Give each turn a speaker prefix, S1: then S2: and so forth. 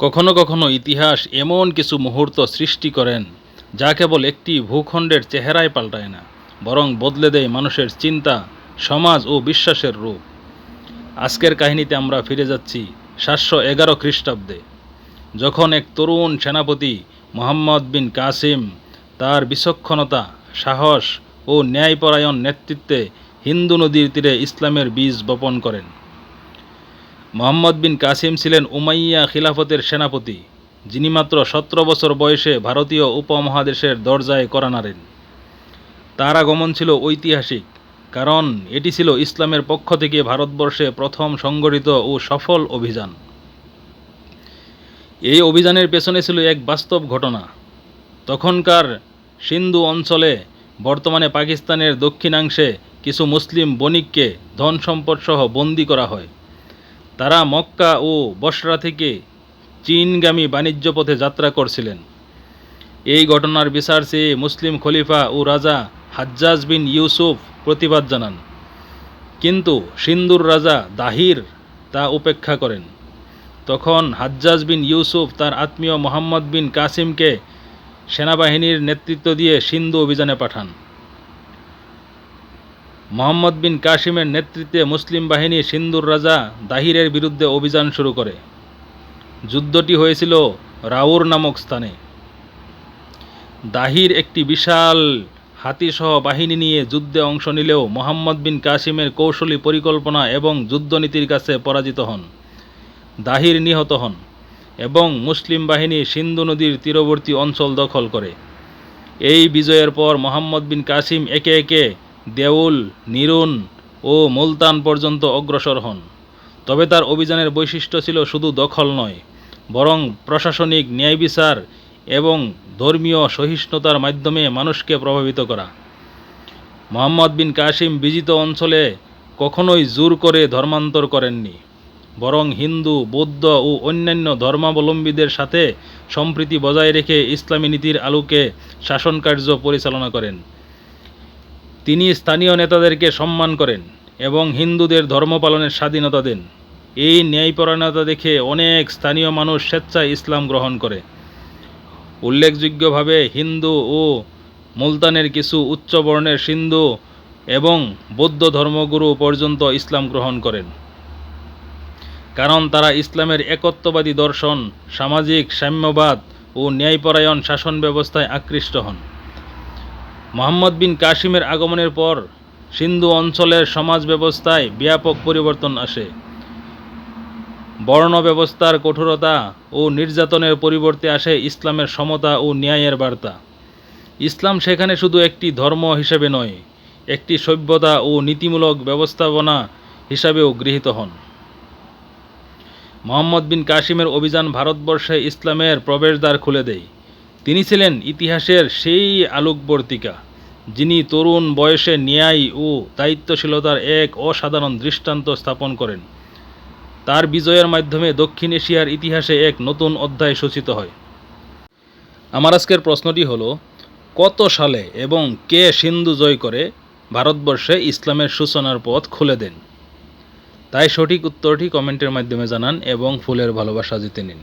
S1: কখনো কখনো ইতিহাস এমন কিছু মুহূর্ত সৃষ্টি করেন, যা কেবল একটি ভূখণ্ডের চেহারায় পাল্টায় না, বরং বদলে দেয় মানুষের চিন্তা, সমাজ ও বিশ্বাসের রূপ। আজকের কাহিনীতে আমরা ফিরে যাচ্ছি সাতশো এগারো খ্রিস্টাব্দে, যখন এক তরুণ সেনাপতি মোহাম্মদ বিন কাসিম তার বিচক্ষণতা, সাহস ও ন্যায়পরায়ণ নেতৃত্বে হিন্দু নদীর তীরে ইসলামের বীজ বপন করেন। মোহাম্মদ বিন কাসিম ছিলেন উমাইয়া খিলাফতের সেনাপতি, যিনি মাত্র সতেরো বছর বয়সে ভারতীয় উপমহাদেশের দরজায় করা নাড়েন। তার আগমন ছিল ঐতিহাসিক, কারণ এটি ছিল ইসলামের পক্ষ থেকে ভারতবর্ষে প্রথম সংগঠিত ও সফল অভিযান। এই অভিযানের পেছনে ছিল এক বাস্তব ঘটনা। তখনকার সিন্ধু অঞ্চলে, বর্তমানে পাকিস্তানের দক্ষিণাংশে কিছু মুসলিম বণিককে ধন সম্পদসহ বন্দি করা হয়। তারা মক্কা ও বসরা থেকে চীনগামী বাণিজ্য পথে যাত্রা করছিলেন। এই ঘটনার বিচার চেয়ে মুসলিম খলিফা ও রাজা হাজ্জাজ বিন ইউসুফ প্রতিবাদ জানান। কিন্তু সিন্ধুর রাজা দাহির তা উপেক্ষা করেন। তখন হাজ্জাজ বিন ইউসুফ তার আত্মীয় মোহাম্মদ বিন কাসিমকে সেনাবাহিনীর নেতৃত্ব দিয়ে সিন্ধু অভিযানে পাঠান। মোহাম্মদ বিন কাসিমের নেতৃত্বে মুসলিম বাহিনী সিন্ধুর রাজা দাহিরের বিরুদ্ধে অভিযান শুরু করে। যুদ্ধটি হয়েছিল রাউর নামক স্থানে। দাহির একটি বিশাল হাতিসহ বাহিনী নিয়ে যুদ্ধে অংশ নিলেও মোহাম্মদ বিন কাসিমের কৌশলী পরিকল্পনা এবং যুদ্ধনীতির কাছে পরাজিত হন। দাহির নিহত হন এবং মুসলিম বাহিনী সিন্ধু নদীর তীরবর্তী অঞ্চল দখল করে। এই বিজয়ের পর মোহাম্মদ বিন কাসিম একে একে দেউল, নিরুন ও মুলতান পর্যন্ত অগ্রসর হন। তবে তার অভিযানের বৈশিষ্ট্য ছিল শুধু দখল নয়, বরং প্রশাসনিক ন্যায় বিচার এবং ধর্মীয় সহিষ্ণুতার মাধ্যমে মানুষকে প্রভাবিত করা। মোহাম্মদ বিন কাসিম বিজিত অঞ্চলে কখনোই জোর করে ধর্মান্তর করেননি, বরং হিন্দু, বৌদ্ধ ও অন্যান্য ধর্মাবলম্বীদের সাথে সম্প্রীতি বজায় রেখে ইসলামী নীতির আলোকে শাসনকার্য পরিচালনা করেন। তিনি স্থানীয় নেতাদেরকে সম্মান করেন এবং হিন্দুদের ধর্ম পালনের স্বাধীনতা দেন। এই ন্যায়পরায়ণতা দেখে অনেক স্থানীয় মানুষ স্বেচ্ছায় ইসলাম গ্রহণ করে। উল্লেখযোগ্যভাবে হিন্দু ও মুলতানের কিছু উচ্চ বর্ণের সিন্ধু এবং বৌদ্ধ ধর্মগুরু পর্যন্ত ইসলাম গ্রহণ করেন। কারণ তারা ইসলামের একত্ববাদী দর্শন, সামাজিক সাম্যবাদ ও ন্যায়পরায়ণ শাসন ব্যবস্থায় আকৃষ্ট হন। মোহাম্মদ বিন কাসিমের আগমনের পর সিন্ধু অঞ্চলের সমাজ ব্যবস্থায় ব্যাপক পরিবর্তন আসে। বর্ণ ব্যবস্থার কঠোরতা ও নির্যাতনের পরিবর্তে আসে ইসলামের সমতা ও ন্যায়ের বার্তা। ইসলাম সেখানে শুধু একটি ধর্ম হিসেবে নয়, একটি সভ্যতা ও নীতিমূলক ব্যবস্থাপনা হিসাবেও গৃহীত হন। মোহাম্মদ বিন কাসিমের অভিযান ভারতবর্ষে ইসলামের প্রবেশদ্বার খুলে দেয়। তিনি ছিলেন ইতিহাসের সেই আলোকবর্তিকা, যিনি তরুণ বয়সে ন্যায় ও দায়িত্বশীলতার এক অসাধারণ দৃষ্টান্ত স্থাপন করেন। তার বিজয়ের মাধ্যমে দক্ষিণ এশিয়ার ইতিহাসে এক নতুন অধ্যায় সূচিত হয়। আমার আজকের প্রশ্নটি হল, কত সালে এবং কে সিন্ধু জয় করে ভারতবর্ষে ইসলামের সূচনার পথ খুলে দেন? তাই সঠিক উত্তরটি কমেন্টের মাধ্যমে জানান এবং ফুলের ভালোবাসা জিতে নিন।